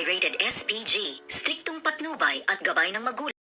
rated SPG, striktong patnubay at gabay ng magulang.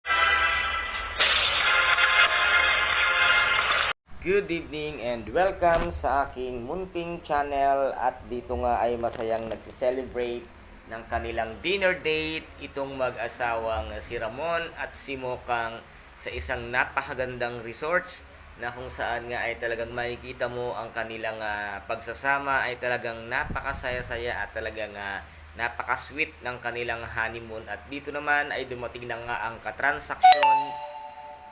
Good evening and welcome sa aking munting channel at dito nga ay masayang nagsiselebrate ng kanilang dinner date itong mag-asawang si Ramon at si Mokang sa isang napakagandang resorts na kung saan nga ay talagang makikita mo ang kanilang ah, pagsasama ay talagang napakasaya-saya at talagang ah, napaka-sweet ng kanilang honeymoon at dito naman ay dumating na nga ang katransaksyon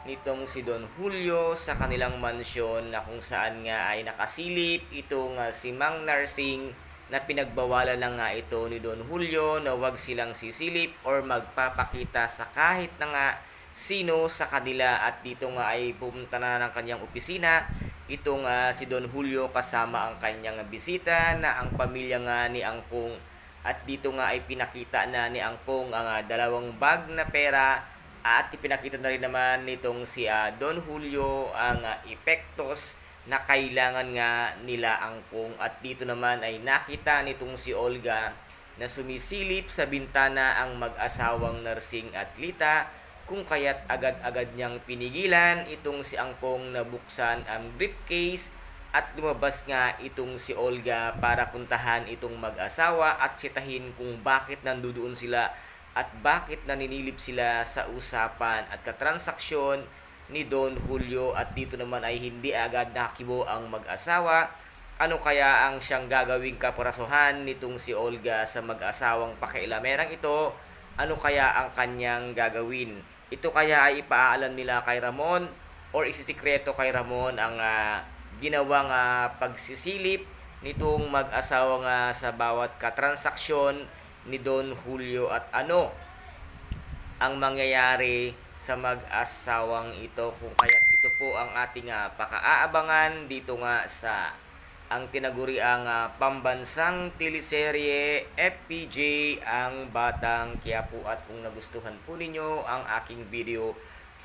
nitong si Don Julio sa kanilang mansyon na kung saan nga ay nakasilip itong ah, si Mang Narsing na pinagbawalan na nga ito ni Don Julio na wag silang sisilip or magpapakita sa kahit na nga sino sa kanila. At dito nga ay pumunta na ng kanyang opisina itong ah, si Don Julio kasama ang kanyang bisita na ang pamilya nga ni Angkong at dito nga ay pinakita na ni Angkong ang ah, dalawang bag na pera. At ipinakita na rin naman nitong si ah, Don Julio ang ah, epektos na kailangan nga nila angkong at dito naman ay nakita nitong si Olga na sumisilip sa bintana ang mag-asawang nursing at Lita kung kaya't agad-agad niyang pinigilan itong si Angkong na buksan ang briefcase at lumabas nga itong si Olga para puntahan itong mag-asawa at sitahin kung bakit nandoon sila at bakit naninilip sila sa usapan at katransaksyon ni Don Julio at dito naman ay hindi agad nakibo ang mag-asawa. Ano kaya ang siyang gagawing kaparasuhan nitong si Olga sa mag-asawang pakialamerang ito? Ano kaya ang kanyang gagawin? Ito kaya ay ipaalam nila kay Ramon or isisikreto kay Ramon ang ah, ginawang ah, pagsisilip nitong mag-asawa nga sa bawat katransaksyon ni Don Julio at ano ang mangyayari sa mag-asawang ito. Kung kaya't ito po ang ating ah, pakaaabangan dito nga sa ang tinaguriang ah, pambansang teleserye FPJ ang Batang Quiapo at kung nagustuhan po ninyo ang aking video